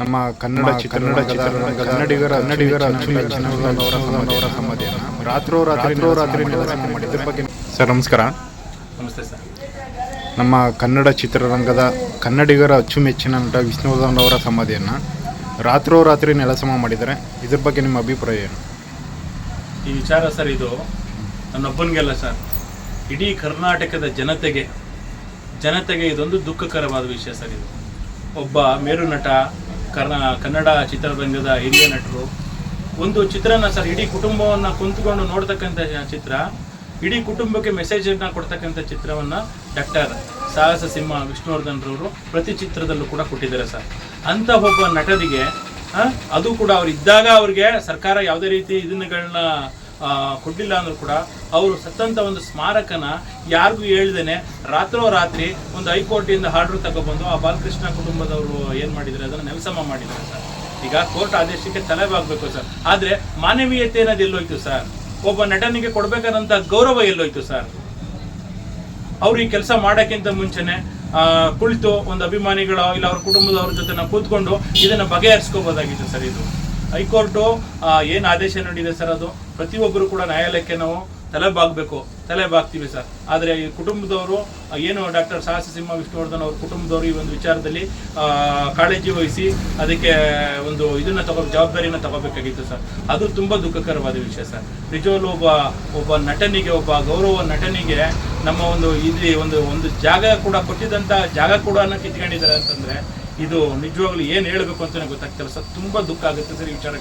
ನಮ್ಮ ಕನ್ನಡ ಕನ್ನಡ ಚಿತ್ರರಂಗ ಕನ್ನಡಿಗರ ಕನ್ನಡಿಗರ ಅಚ್ಚುಮೆಚ್ಚಿನ ಅವರ ಸಮಾಧಿಯನ್ನು ರಾತ್ರೋ ರಾತ್ರಿ ರಾತ್ರಿ ನೆಲಸಮ ಮಾಡಿದ್ರ ಬಗ್ಗೆ ಸರ್ ನಮಸ್ಕಾರ. ನಮಸ್ತೆ ಸರ್. ನಮ್ಮ ಕನ್ನಡ ಚಿತ್ರರಂಗದ ಕನ್ನಡಿಗರ ಅಚ್ಚುಮೆಚ್ಚಿನ ನಟ ವಿಷ್ಣುವರ್ಧನ್ ಅವರ ಸಮಾಧಿಯನ್ನು ರಾತ್ರೋ ರಾತ್ರಿ ನೆಲಸಮ ಮಾಡಿದರೆ ಇದ್ರ ಬಗ್ಗೆ ನಿಮ್ಮ ಅಭಿಪ್ರಾಯ ಏನು? ಈ ವಿಚಾರ ಸರ್ ಇದು ನನ್ನೊಬ್ಬನಿಗೆಲ್ಲ ಸರ್. ಇಡೀ ಕರ್ನಾಟಕದ ಜನತೆಗೆ ಜನತೆಗೆ ಇದೊಂದು ದುಃಖಕರವಾದ ವಿಷಯ ಸರ್ ಇದು. ಒಬ್ಬ ಮೇರು ನಟ ಕರ್ನ ಕನ್ನಡ ಚಿತ್ರರಂಗದ ಹಿರಿಯ ನಟರು. ಒಂದು ಚಿತ್ರನ ಸರ್, ಇಡೀ ಕುಟುಂಬವನ್ನು ಕುಂತ್ಕೊಂಡು ನೋಡ್ತಕ್ಕಂಥ ಚಿತ್ರ. ಇಡೀ ಕುಟುಂಬಕ್ಕೆ ಮೆಸೇಜನ್ನು ಕೊಡ್ತಕ್ಕಂಥ ಚಿತ್ರವನ್ನು ಡಾಕ್ಟರ್ ಸಾಹಸ ಸಿಂಹ ವಿಷ್ಣುವರ್ಧನ್ ರವರು ಪ್ರತಿ ಚಿತ್ರದಲ್ಲೂ ಕೂಡ ಕೊಟ್ಟಿದ್ದಾರೆ ಸರ್. ಅಂಥ ಒಬ್ಬ ನಟನಿಗೆ ಅದು ಕೂಡ ಅವ್ರು ಇದ್ದಾಗ ಅವ್ರಿಗೆ ಸರ್ಕಾರ ಯಾವುದೇ ರೀತಿ ಇದನ್ನುಗಳನ್ನ ಕೊಡಲಿಲ್ಲ ಅಂದ್ರೂ ಕೂಡ ಅವರು ಸತ್ತಂತ ಒಂದು ಸ್ಮಾರಕನ ಯಾರಿಗೂ ಹೇಳ್ದೇನೆ. ರಾತ್ರೋ ರಾತ್ರಿ ಒಂದು ಹೈಕೋರ್ಟಿಂದ ಆರ್ಡರ್ ತಗೊಬಂದು ಆ ಬಾಲಕೃಷ್ಣ ಕುಟುಂಬದವರು ಏನು ಮಾಡಿದ್ದಾರೆ, ಅದನ್ನು ನೆಲಸಮ ಮಾಡಿದ್ದಾರೆ ಸರ್. ಈಗ ಕೋರ್ಟ್ ಆದೇಶಕ್ಕೆ ತಲೆಬಾಗಬೇಕು ಸರ್. ಆದರೆ ಮಾನವೀಯತೆ ಅನ್ನೋದು ಎಲ್ಲೋಯ್ತು ಸರ್. ಒಬ್ಬ ನಟನಿಗೆ ಕೊಡಬೇಕಾದಂಥ ಗೌರವ ಎಲ್ಲೋಯ್ತು ಸರ್. ಅವ್ರು ಈ ಕೆಲಸ ಮಾಡೋಕ್ಕಿಂತ ಮುಂಚೆನೆ ಕುಳಿತು ಒಂದು ಅಭಿಮಾನಿಗಳ ಇಲ್ಲ ಅವ್ರ ಕುಟುಂಬದವ್ರ ಜೊತೆ ನಾವು ಕೂತ್ಕೊಂಡು ಇದನ್ನ ಬಗೆಹರಿಸ್ಕೋಬೋದಾಗಿತ್ತು ಸರ್ ಇದು. ಹೈಕೋರ್ಟು ಏನು ಆದೇಶ ನೀಡಿದೆ ಸರ್ ಅದು? ಪ್ರತಿಯೊಬ್ಬರು ಕೂಡ ನ್ಯಾಯಾಲಯಕ್ಕೆ ನಾವು ತಲೆ ಬಾಗಬೇಕು ತಲೆ ಬಾಗ್ತೀವಿ ಸರ್. ಆದರೆ ಈ ಕುಟುಂಬದವರು ಏನು ಡಾಕ್ಟರ್ ಸಾಹಸ ಸಿಂಹ ವಿಷ್ಣುವರ್ಧನ್ ಅವ್ರ ಕುಟುಂಬದವರು ಈ ಒಂದು ವಿಚಾರದಲ್ಲಿ ಕಾಳಜಿ ವಹಿಸಿ ಅದಕ್ಕೆ, ಒಂದು ಇದನ್ನ ತಗೋ ಜವಾಬ್ದಾರಿಯನ್ನು ತಗೋಬೇಕಾಗಿತ್ತು ಸರ್. ಅದು ತುಂಬಾ ದುಃಖಕರವಾದ ವಿಷಯ ಸರ್. ನಿಜವಲ್ಲೂ ಒಬ್ಬ ಒಬ್ಬ ನಟನಿಗೆ, ಒಬ್ಬ ಗೌರವ ನಟನಿಗೆ ನಮ್ಮ ಒಂದು ಇಲ್ಲಿ ಒಂದು ಒಂದು ಜಾಗ ಕೂಡ ಕೊಟ್ಟಿದ್ದಂಥ ಜಾಗ ಕೂಡ ಕಿತ್ಕೊಂಡಿದ್ದಾರೆ ಅಂತಂದ್ರೆ ಇದು ನಿಜವಾಗ್ಲೂ ಏನ್ ಹೇಳ್ಬೇಕು ಅಂತ ಗೊತ್ತಾಗ್ತಿಲ್ಲ. ಸರ್ ತುಂಬಾ ದುಃಖ ಆಗುತ್ತೆ ಸರ್ ಈ ವಿಚಾರ